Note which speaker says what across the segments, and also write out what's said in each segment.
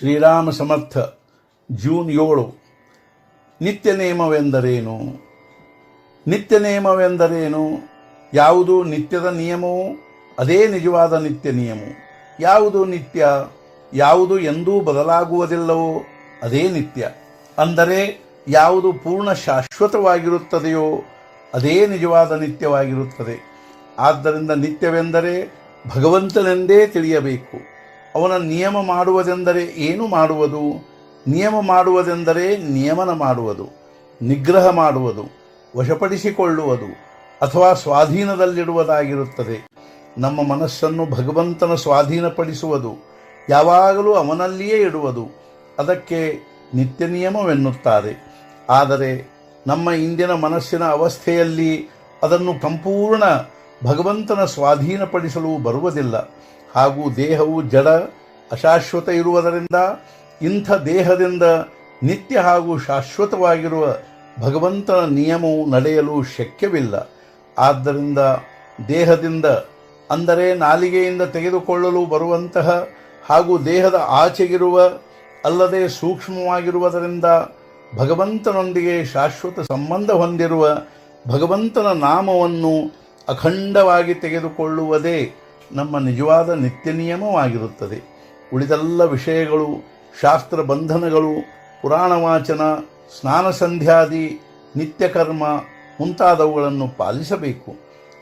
Speaker 1: ಶ್ರೀರಾಮ ಸಮರ್ಥ June ಏಳು. ನಿತ್ಯ ನಿಯಮವೆಂದರೇನು? ನಿತ್ಯ ನಿಯಮವೆಂದರೇನು? ಯಾವುದು ನಿತ್ಯದ ನಿಯಮವು, ಅದೇ ನಿಜವಾದ ನಿತ್ಯ ನಿಯಮವು. ಯಾವುದು ನಿತ್ಯ, ಯಾವುದು ಎಂದೂ ಬದಲಾಗುವುದಿಲ್ಲವೋ, ಅದೇ ನಿತ್ಯ. ಅಂದರೆ ಯಾವುದು ಪೂರ್ಣ ಶಾಶ್ವತವಾಗಿರುತ್ತದೆಯೋ, ಅದೇ ನಿಜವಾದ ನಿತ್ಯವಾಗಿರುತ್ತದೆ. ಆದ್ದರಿಂದ ನಿತ್ಯವೆಂದರೆ ಭಗವಂತನೆಂದೇ ತಿಳಿಯಬೇಕು. ಅವನ ನಿಯಮ ಮಾಡುವುದೆಂದರೆ ಏನು ಮಾಡುವುದು? ನಿಯಮ ಮಾಡುವುದೆಂದರೆ ನಿಯಮನ ಮಾಡುವುದು, ನಿಗ್ರಹ ಮಾಡುವುದು, ವಶಪಡಿಸಿಕೊಳ್ಳುವುದು ಅಥವಾ ಸ್ವಾಧೀನದಲ್ಲಿಡುವುದಾಗಿರುತ್ತದೆ. ನಮ್ಮ ಮನಸ್ಸನ್ನು ಭಗವಂತನ ಸ್ವಾಧೀನಪಡಿಸುವುದು, ಯಾವಾಗಲೂ ಅವನಲ್ಲಿಯೇ ಇಡುವುದು, ಅದಕ್ಕೆ ನಿತ್ಯ ನಿಯಮವೆನ್ನುತ್ತಾರೆ. ಆದರೆ ನಮ್ಮ ಇಂದಿನ ಮನಸ್ಸಿನ ಅವಸ್ಥೆಯಲ್ಲಿ ಅದನ್ನು ಸಂಪೂರ್ಣ ಭಗವಂತನ ಸ್ವಾಧೀನಪಡಿಸಲು ಬರುವುದಿಲ್ಲ. ಹಾಗೂ ದೇಹವು ಜಡ, ಅಶಾಶ್ವತ ಇರುವುದರಿಂದ ಇಂಥ ದೇಹದಿಂದ ನಿತ್ಯ ಹಾಗೂ ಶಾಶ್ವತವಾಗಿರುವ ಭಗವಂತನ ನಿಯಮವು ನಡೆಯಲು ಶಕ್ಯವಿಲ್ಲ. ಆದ್ದರಿಂದ ದೇಹದಿಂದ, ಅಂದರೆ ನಾಲಿಗೆಯಿಂದ ತೆಗೆದುಕೊಳ್ಳಲು ಬರುವಂತಹ ಹಾಗೂ ದೇಹದ ಆಚೆಗಿರುವ, ಅಲ್ಲದೆ ಸೂಕ್ಷ್ಮವಾಗಿರುವುದರಿಂದ ಭಗವಂತನೊಂದಿಗೆ ಶಾಶ್ವತ ಸಂಬಂಧ ಹೊಂದಿರುವ ಭಗವಂತನ ನಾಮವನ್ನು ಅಖಂಡವಾಗಿ ತೆಗೆದುಕೊಳ್ಳುವುದೇ ನಮ್ಮ ನಿಜವಾದ ನಿತ್ಯ ನಿಯಮವಾಗಿರುತ್ತದೆ. ಉಳಿದೆಲ್ಲ ವಿಷಯಗಳು, ಶಾಸ್ತ್ರ ಬಂಧನಗಳು, ಪುರಾಣ ವಾಚನ, ಸ್ನಾನ ಸಂಧ್ಯಾದಿ ನಿತ್ಯಕರ್ಮ ಮುಂತಾದವುಗಳನ್ನು ಪಾಲಿಸಬೇಕು.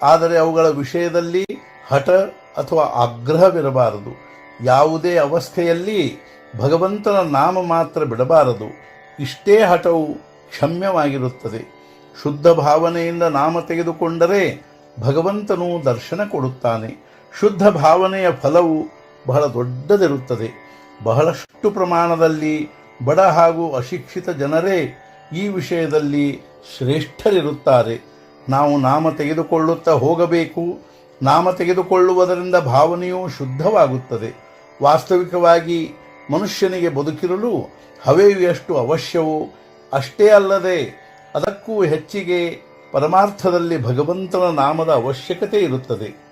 Speaker 1: ಆದರೆ ಅವುಗಳ ವಿಷಯದಲ್ಲಿ ಹಠ ಅಥವಾ ಆಗ್ರಹವಿರಬಾರದು. ಯಾವುದೇ ಅವಸ್ಥೆಯಲ್ಲಿ ಭಗವಂತನ ನಾಮ ಮಾತ್ರ ಬಿಡಬಾರದು. ಇಷ್ಟೇ ಹಠವು ಕ್ಷಮ್ಯವಾಗಿರುತ್ತದೆ. ಶುದ್ಧ ಭಾವನೆಯಿಂದ ನಾಮ ತೆಗೆದುಕೊಂಡರೆ ಭಗವಂತನು ದರ್ಶನ ಕೊಡುತ್ತಾನೆ. ಶುದ್ಧ ಭಾವನೆಯ ಫಲವು ಬಹಳ ದೊಡ್ಡದಿರುತ್ತದೆ. ಬಹಳಷ್ಟು ಪ್ರಮಾಣದಲ್ಲಿ ಬಡ ಹಾಗೂ ಅಶಿಕ್ಷಿತ ಜನರೇ ಈ ವಿಷಯದಲ್ಲಿ ಶ್ರೇಷ್ಠರಿರುತ್ತಾರೆ. ನಾವು ನಾಮ ತೆಗೆದುಕೊಳ್ಳುತ್ತಾ ಹೋಗಬೇಕು. ನಾಮ ತೆಗೆದುಕೊಳ್ಳುವುದರಿಂದ ಭಾವನೆಯು ಶುದ್ಧವಾಗುತ್ತದೆ. ವಾಸ್ತವಿಕವಾಗಿ ಮನುಷ್ಯನಿಗೆ ಬದುಕಿರಲು ಹವೆಯು ಎಷ್ಟು ಅವಶ್ಯವೋ ಅಷ್ಟೇ ಅಲ್ಲದೆ ಅದಕ್ಕೂ ಹೆಚ್ಚಿಗೆ ಪರಮಾರ್ಥದಲ್ಲಿ ಭಗವಂತನ ನಾಮದ ಅವಶ್ಯಕತೆ ಇರುತ್ತದೆ.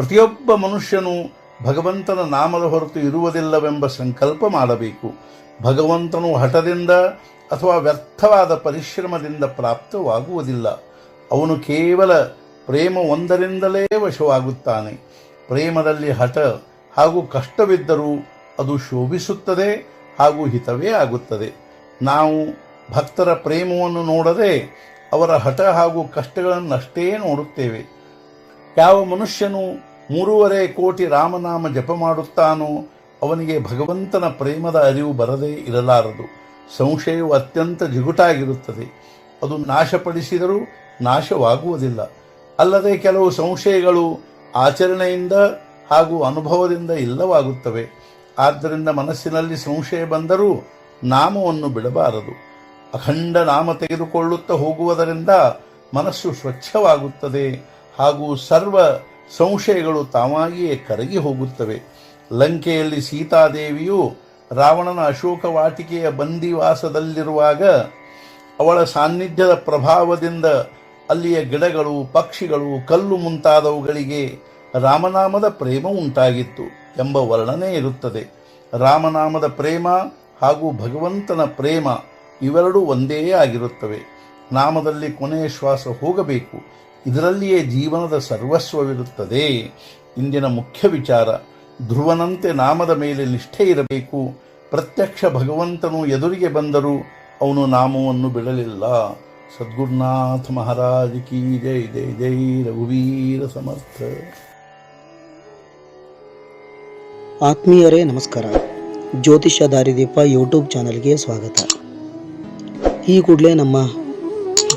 Speaker 1: ಪ್ರತಿಯೊಬ್ಬ ಮನುಷ್ಯನು ಭಗವಂತನ ನಾಮದ ಹೊರತು ಇರುವುದಿಲ್ಲವೆಂಬ ಸಂಕಲ್ಪ ಮಾಡಬೇಕು. ಭಗವಂತನು ಹಠದಿಂದ ಅಥವಾ ವ್ಯರ್ಥವಾದ ಪರಿಶ್ರಮದಿಂದ ಪ್ರಾಪ್ತವಾಗುವುದಿಲ್ಲ. ಅವನು ಕೇವಲ ಪ್ರೇಮ ಒಂದರಿಂದಲೇ ವಶವಾಗುತ್ತಾನೆ. ಪ್ರೇಮದಲ್ಲಿ ಹಠ ಹಾಗೂ ಕಷ್ಟವಿದ್ದರೂ ಅದು ಶೋಭಿಸುತ್ತದೆ ಹಾಗೂ ಹಿತವೇ ಆಗುತ್ತದೆ. ನಾವು ಭಕ್ತರ ಪ್ರೇಮವನ್ನು ನೋಡದೆ ಅವರ ಹಠ ಹಾಗೂ ಕಷ್ಟಗಳನ್ನಷ್ಟೇ ನೋಡುತ್ತೇವೆ. ಯಾವ ಮನುಷ್ಯನು ಮೂರುವರೆ ಕೋಟಿ ರಾಮನಾಮ ಜಪ ಮಾಡುತ್ತಾನೋ, ಅವನಿಗೆ ಭಗವಂತನ ಪ್ರೇಮದ ಅರಿವು ಬರದೇ ಇರಲಾರದು. ಸಂಶಯವು ಅತ್ಯಂತ ಜಿಗುಟಾಗಿರುತ್ತದೆ. ಅದು ನಾಶಪಡಿಸಿದರೂ ನಾಶವಾಗುವುದಿಲ್ಲ. ಅಲ್ಲದೆ ಕೆಲವು ಸಂಶಯಗಳು ಆಚರಣೆಯಿಂದ ಹಾಗೂ ಅನುಭವದಿಂದ ಇಲ್ಲವಾಗುತ್ತವೆ. ಆದ್ದರಿಂದ ಮನಸ್ಸಿನಲ್ಲಿ ಸಂಶಯ ಬಂದರೂ ನಾಮವನ್ನು ಬಿಡಬಾರದು. ಅಖಂಡ ನಾಮ ತೆಗೆದುಕೊಳ್ಳುತ್ತಾ ಹೋಗುವುದರಿಂದ ಮನಸ್ಸು ಸ್ವಚ್ಛವಾಗುತ್ತದೆ ಹಾಗೂ ಸರ್ವ ಸಂಶಯಗಳು ತಾವಾಗಿಯೇ ಕರಗಿ ಹೋಗುತ್ತವೆ. ಲಂಕೆಯಲ್ಲಿ ಸೀತಾದೇವಿಯು ರಾವಣನ ಅಶೋಕ ವಾಟಿಕೆಯ ಬಂದಿವಾಸದಲ್ಲಿರುವಾಗ ಅವಳ ಸಾನ್ನಿಧ್ಯದ ಪ್ರಭಾವದಿಂದ ಅಲ್ಲಿಯ ಗಿಡಗಳು, ಪಕ್ಷಿಗಳು, ಕಲ್ಲು ಮುಂತಾದವುಗಳಿಗೆ ರಾಮನಾಮದ ಪ್ರೇಮ ಉಂಟಾಗಿತ್ತು ಎಂಬ ವರ್ಣನೆ ಇರುತ್ತದೆ. ರಾಮನಾಮದ ಪ್ರೇಮ ಹಾಗೂ ಭಗವಂತನ ಪ್ರೇಮ ಇವೆರಡೂ ಒಂದೇ ಆಗಿರುತ್ತವೆ. ನಾಮದಲ್ಲಿ ಕೊನೆಯ ಶ್ವಾಸ ಹೋಗಬೇಕು. ಇದರಲ್ಲಿಯೇ ಜೀವನದ ಸರ್ವಸ್ವವಿರುತ್ತದೆ. ಇಂದಿನ ಮುಖ್ಯ ವಿಚಾರ, ಧ್ರುವನಂತೆ ನಾಮದ ಮೇಲೆ ನಿಷ್ಠೆ ಇರಬೇಕು. ಪ್ರತ್ಯಕ್ಷ ಭಗವಂತನು ಎದುರಿಗೆ ಬಂದರೂ ಅವನು ನಾಮವನ್ನು ಬಿಡಲಿಲ್ಲ. ಸದ್ಗುರುನಾಥ ಮಹಾರಾಜ ಕಿ ಜೈ ಜೈ ಜೈ, ರಘುವೀರ ಸಮರ್ಥ.
Speaker 2: ಆತ್ಮೀಯರೇ, ನಮಸ್ಕಾರ. ಜ್ಯೋತಿಷ್ಯ ದಾರಿದೀಪ ಯೂಟ್ಯೂಬ್ ಚಾನಲ್ಗೆ ಸ್ವಾಗತ. ಈ ಕೂಡಲೇ ನಮ್ಮ